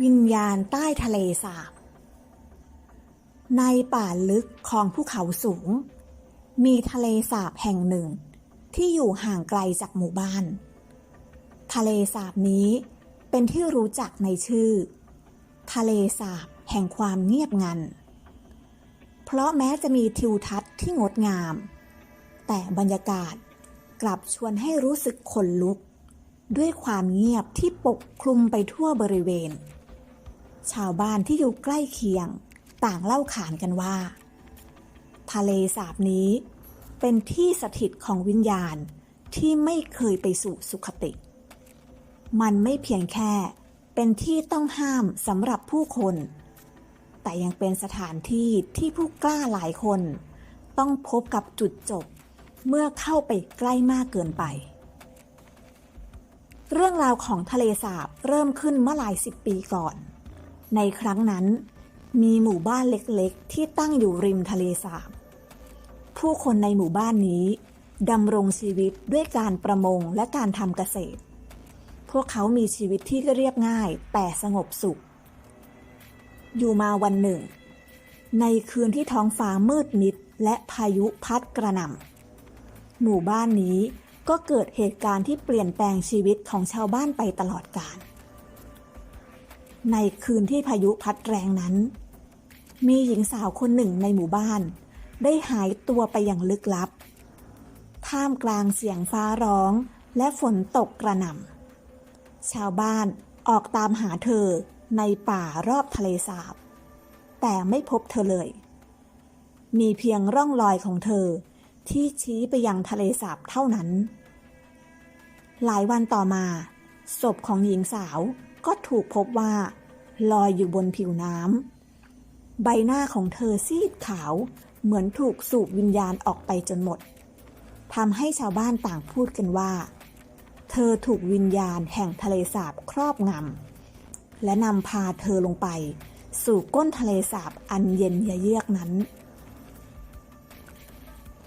วิญญาณใต้ทะเลสาบ ในป่าลึกของภูเขาสูง มีทะเลสาบแห่งหนึ่ง ที่อยู่ห่างไกลจากหมู่บ้าน ทะเลสาบนี้เป็นที่รู้จักในชื่อ ทะเลสาบแห่งความเงียบงัน เพราะแม้จะมีทิวทัศน์ที่งดงาม แต่บรรยากาศกลับชวนให้รู้สึกขนลุกด้วยความเงียบที่ปกคลุมไปทั่วบริเวณ ชาวบ้านที่อยู่ใกล้เคียง ต่างเล่าขานกันว่า ทะเลสาบนี้ เป็นที่สถิตของวิญญาณที่ไม่เคยไปสู่สุขติ มันไม่เพียงแค่เป็นที่ต้องห้ามสำหรับผู้คน แต่ยังเป็นสถานที่ที่ผู้กล้าหลายคน ต้องพบกับจุดจบ เมื่อเข้าไปใกล้มากเกินไป เรื่องราวของทะเลสาบเริ่มขึ้นเมื่อหลายสิบปีก่อน ในครั้งนั้น มีหมู่บ้านเล็กๆ ที่ตั้งอยู่ริมทะเลสาบ ผู้คนในหมู่บ้านนี้ดำรงชีวิตด้วยการประมงและการทำเกษตร พวกเขามีชีวิตที่เรียบง่ายแต่สงบสุข อยู่มาวันหนึ่ง ในคืนที่ท้องฟ้ามืดมิดและพายุพัดกระหน่ำหมู่บ้านนี้ก็เกิดเหตุการณ์ที่เปลี่ยนแปลงชีวิตของชาวบ้านไปตลอดกาล ในคืนที่พายุพัดแรงนั้น มีหญิงสาวคนหนึ่งในหมู่บ้าน ได้หายตัวไปอย่างลึกลับ ท่ามกลางเสียงฟ้าร้องและฝนตกกระหน่ำชาวบ้านออกตามหาเธอในป่ารอบทะเลสาบ แต่ไม่พบเธอเลย มีเพียงร่องรอยของเธอที่ชี้ไปยังทะเลสาบเท่านั้น หลายวันต่อมา ศพของหญิงสาว ก็ถูกพบว่า ลอยอยู่บนผิวน้ำ ใบหน้าของเธอซีดขาวเหมือนถูกสูบวิญญาณออกไปจนหมดทำให้ชาวบ้านต่างพูดกันว่า เธอถูกวิญญาณแห่งทะเลสาบครอบงำและนำพาเธอลงไป สู่ก้นทะเลสาบอันเย็นยะเยือกนั้น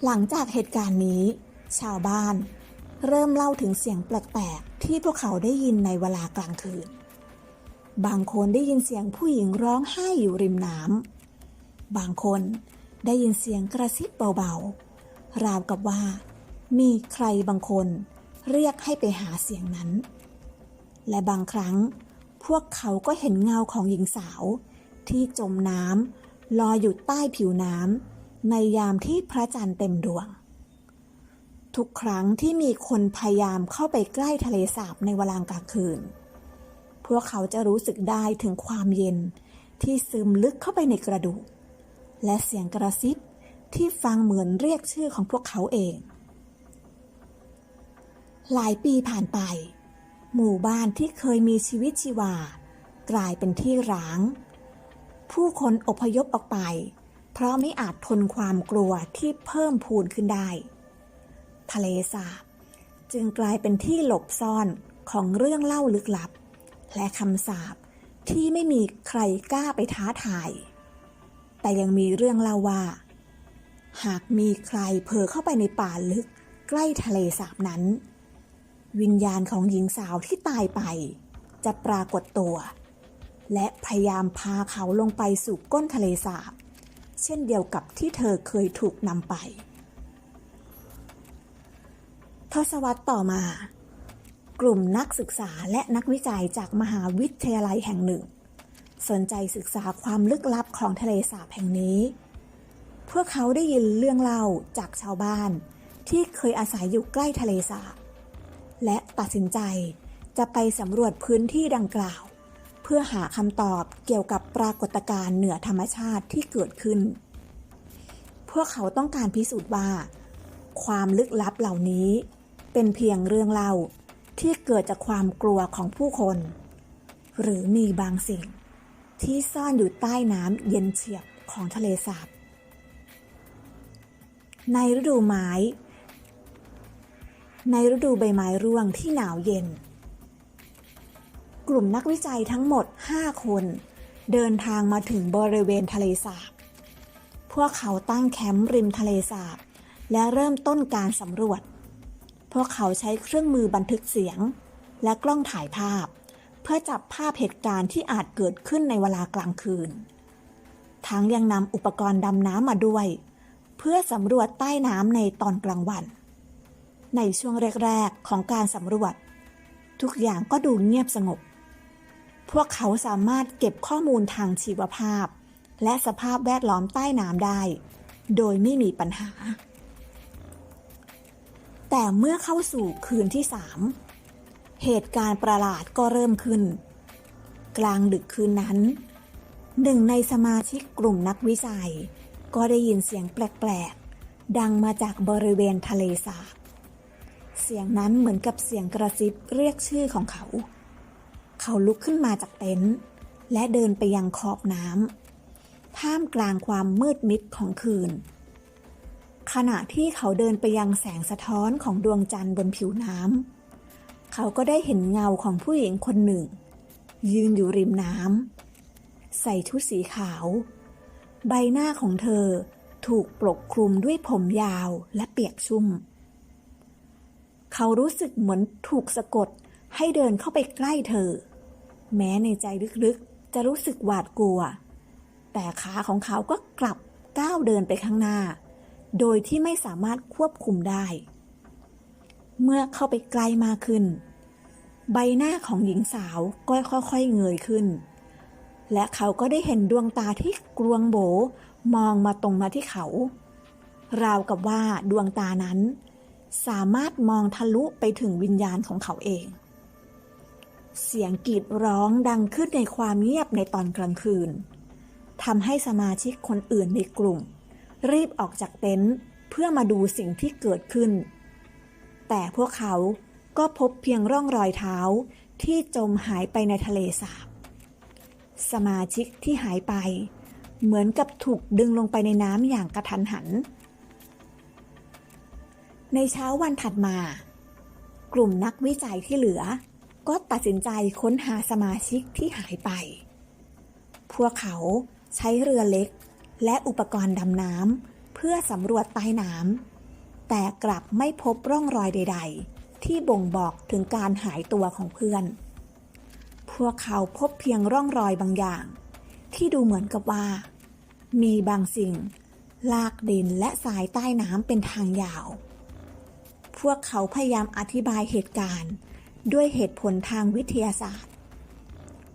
หลังจากเหตุการณ์นี้ ชาวบ้านเริ่มเล่าถึงเสียงแปลก ๆ ที่พวกเขาได้ยินในเวลากลางคืน บางคนได้ยินเสียงผู้หญิงร้องไห้อยู่ริมน้ำ บางคนได้ยินเสียงกระซิบเบาๆ ราวกับว่า มีใครบางคนเรียกให้ไปหาเสียงนั้น และบางครั้งพวกเขาก็เห็นเงาของหญิงสาว ที่จมน้ำลอยอยู่ใต้ผิวน้ำในยามที่พระจันทร์เต็มดวง ทุกครั้งที่มีคนพยายามเข้าไปใกล้ทะเลสาบในเวลากลางคืน พวกเขาจะรู้สึกได้ถึงความเย็นที่ซึมลึกเข้าไปในกระดูก และเสียงกระซิบที่ฟังเหมือนเรียกชื่อของพวกเขาเอง หลายปีผ่านไป หมู่บ้านที่เคยมีชีวิตชีวา กลายเป็นที่ร้าง ผู้คนอพยพออกไป เพราะไม่อาจทนความกลัวที่เพิ่มพูนขึ้นได้ ทะเลสาบจึงกลายเป็นที่หลบซ่อนของเรื่องเล่าลึกลับ และคำสาปที่ไม่มีใครกล้าไปท้าทาย แต่ยังมีเรื่องเล่าว่า หากมีใครเผลอเข้าไปในป่าลึกใกล้ทะเลสาบนั้น วิญญาณของหญิงสาวที่ตายไป จะปรากฏตัว และพยายามพาเขาลงไปสู่ก้นทะเลสาบ เช่นเดียวกับที่เธอเคยถูกนำไป ทศวรรษต่อมา กลุ่มนักศึกษาและนักวิจัยจากมหาวิทยาลัยแห่งหนึ่ง สนใจศึกษาความลึกลับของทะเลสาบแห่งนี้ พวกเขาได้ยินเรื่องเล่าจากชาวบ้านที่เคยอาศัยอยู่ใกล้ทะเลสาบ และตัดสินใจจะไปสำรวจพื้นที่ดังกล่าว เพื่อหาคำตอบเกี่ยวกับปรากฏการณ์เหนือธรรมชาติที่เกิดขึ้น พวกเขาต้องการพิสูจน์ว่า ความลึกลับเหล่านี้เป็นเพียงเรื่องเล่า ที่เกิดจากความกลัวของผู้คน หรือมีบางสิ่ง ที่ซ่อนอยู่ใต้น้ำเย็นเฉียบของทะเลสาบ ในฤดูไม้ ในฤดูใบไม้ร่วงที่หนาวเย็น กลุ่มนักวิจัยทั้งหมด 5 คน เดินทางมาถึงบริเวณทะเลสาบ พวกเขาตั้งแคมป์ริมทะเลสาบ และเริ่มต้นการสำรวจ พวกเขาใช้เครื่องมือบันทึกเสียง และกล้องถ่ายภาพ เพื่อจับภาพเหตุการณ์ที่อาจเกิดขึ้นในเวลากลางคืน ทั้งยังนำอุปกรณ์ดำน้ำมาด้วย เพื่อสำรวจใต้น้ำในตอนกลางวัน ในช่วงแรกๆของการสำรวจ ทุกอย่างก็ดูเงียบสงบ พวกเขาสามารถเก็บข้อมูลทางชีวภาพ และสภาพแวดล้อมใต้น้ำได้ โดยไม่มีปัญหา แต่เมื่อเข้าสู่คืนที่สามเหตุการณ์ประหลาดก็เริ่มขึ้น กลางดึกคืนนั้น หนึ่งในสมาชิกกลุ่มนักวิจัย ก็ได้ยินเสียงแปลกๆ ดังมาจากบริเวณทะเลสาบ เสียงนั้นเหมือนกับเสียงกระซิบเรียกชื่อของเขา เขาลุกขึ้นมาจากเต็นท์และเดินไปยังขอบน้ำท่ามกลางความมืดมิดของคืน ขณะที่เขาเดินไปยังแสงสะท้อนของดวงจันทร์บนผิวน้ำ เขาก็ได้เห็นเงาของผู้หญิงคนหนึ่ง ยืนอยู่ริมน้ำ ใส่ชุดสีขาว ใบหน้าของเธอถูกปกคลุมด้วยผมยาวและเปียกชุ่ม เขารู้สึกเหมือนถูกสะกดให้เดินเข้าไปใกล้เธอ แม้ในใจลึกๆ จะรู้สึกหวาดกลัว แต่ขาของเขาก็กลับก้าวเดินไปข้างหน้า โดยที่ไม่สามารถควบคุมได้ เมื่อเข้าไปใกล้มากขึ้น ใบหน้าของหญิงสาวก็ค่อยๆเงยขึ้น และเขาก็ได้เห็นดวงตาที่กลวงโบมองมาตรงมาที่เขา ราวกับว่าดวงตานั้น สามารถมองทะลุไปถึงวิญญาณของเขาเอง เสียงกรีดร้องดังขึ้นในความเงียบในตอนกลางคืนทำให้สมาชิกคนอื่นในกลุ่ม รีบออกจากเต็นท์เพื่อมาดูสิ่งที่เกิดขึ้น แต่พวกเขาก็พบเพียงร่องรอยเท้าที่จมหายไปในทะเลสาบ สมาชิกที่หายไป เหมือนกับถูกดึงลงไปในน้ำอย่างกระทันหัน ในเช้าวันถัดมา กลุ่มนักวิจัยที่เหลือ ก็ตัดสินใจค้นหาสมาชิกที่หายไป พวกเขาใช้เรือเล็ก และอุปกรณ์ดำน้ำเพื่อสำรวจใต้น้ำแต่กลับไม่พบร่องรอยใด ๆ ที่บ่งบอกถึงการหายตัวของเพื่อน พวกเขาพบเพียงร่องรอยบางอย่าง ที่ดูเหมือนกับว่า มีบางสิ่ง ลากดินและทรายใต้น้ำเป็นทางยาว พวกเขาพยายามอธิบายเหตุการณ์ ด้วยเหตุผลทางวิทยาศาสตร์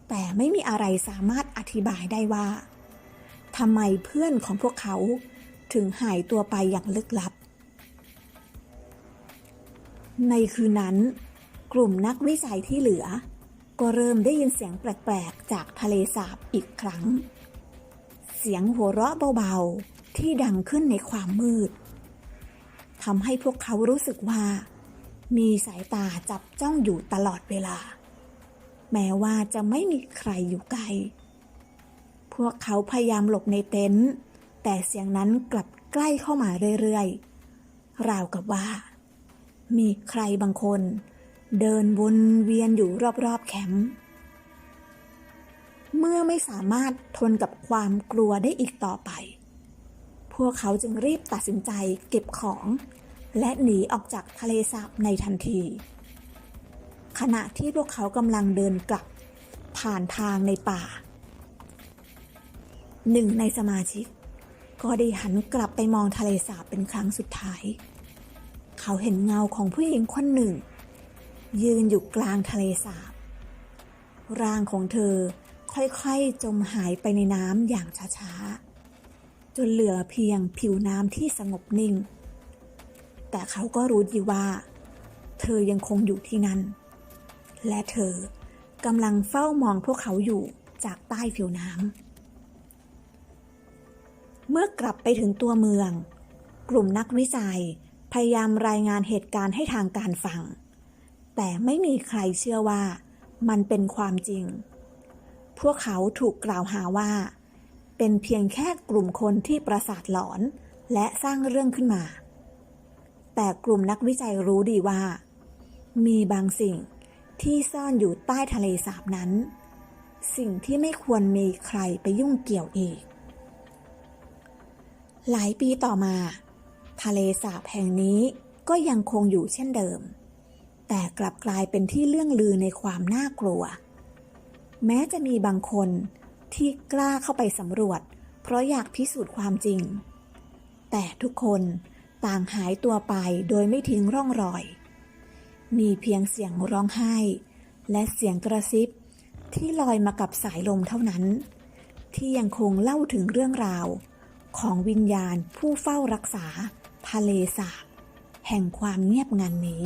แต่ไม่มีอะไรสามารถอธิบายได้ว่า ทำไมเพื่อนของพวกเขาถึงหายตัวไปอย่างลึกลับ ในคืนนั้น กลุ่มนักวิจัยที่เหลือ ก็เริ่มได้ยินเสียงแปลกๆ จากทะเลสาบอีกครั้ง เสียงหัวเราะเบาๆ ที่ดังขึ้นในความมืดทำให้พวกเขารู้สึกว่า มีสายตาจับจ้องอยู่ตลอดเวลา แม้ว่าจะไม่มีใครอยู่ใกล้ วกเขาพยายามหลบในเต็นท์แต่เสียงนั้นกลับใกล้เข้ามาเรื่อยๆ ราวกับว่า มีใครบางคน เดินวนเวียนอยู่รอบๆแคมป์เมื่อไม่สามารถทนกับความกลัวได้อีกต่อไป พวกเขาจึงรีบตัดสินใจเก็บของ และหนีออกจากทะเลสาบในทันที ขณะที่พวกเขากำลังเดินกลับ ผ่านทางในป่า หนึ่งในสมาชิก ก็ได้หันกลับไปมองทะเลสาบเป็นครั้งสุดท้าย เขาเห็นเงาของผู้หญิงคนหนึ่ง ยืนอยู่กลางทะเลสาบ ร่างของเธอค่อยๆจมหายไปในน้ำอย่างช้าๆ จนเหลือเพียงผิวน้ำที่สงบนิ่ง แต่เขาก็รู้ดีว่า เธอยังคงอยู่ที่นั่น และเธอกำลังเฝ้ามองพวกเขาอยู่จากใต้ผิวน้ำ เมื่อกลับไปถึงตัวเมือง กลุ่มนักวิจัย พยายามรายงานเหตุการณ์ให้ทางการฟัง แต่ไม่มีใครเชื่อว่า มันเป็นความจริง พวกเขาถูกกล่าวหาว่า เป็นเพียงแค่กลุ่มคนที่ประสาทหลอน และสร้างเรื่องขึ้นมา แต่กลุ่มนักวิจัยรู้ดีว่า มีบางสิ่งที่ซ่อนอยู่ใต้ทะเลสาบนั้น สิ่งที่ไม่ควรมีใครไปยุ่งเกี่ยวอีก หลายปีต่อมา ทะเลสาบแห่งนี้ก็ยังคงอยู่เช่นเดิม แต่กลับกลายเป็นที่เรื่องลือในความน่ากลัว แม้จะมีบางคนที่กล้าเข้าไปสำรวจ เพราะอยากพิสูจน์ความจริง แต่ทุกคนต่างหายตัวไปโดยไม่ทิ้งร่องรอย มีเพียงเสียงร้องไห้ และเสียงกระซิบที่ลอยมากับสายลมเท่านั้น ที่ยังคงเล่าถึงเรื่องราว ของวิญญาณผู้เฝ้ารักษาทะเลสาบแห่งความเงียบงันนี้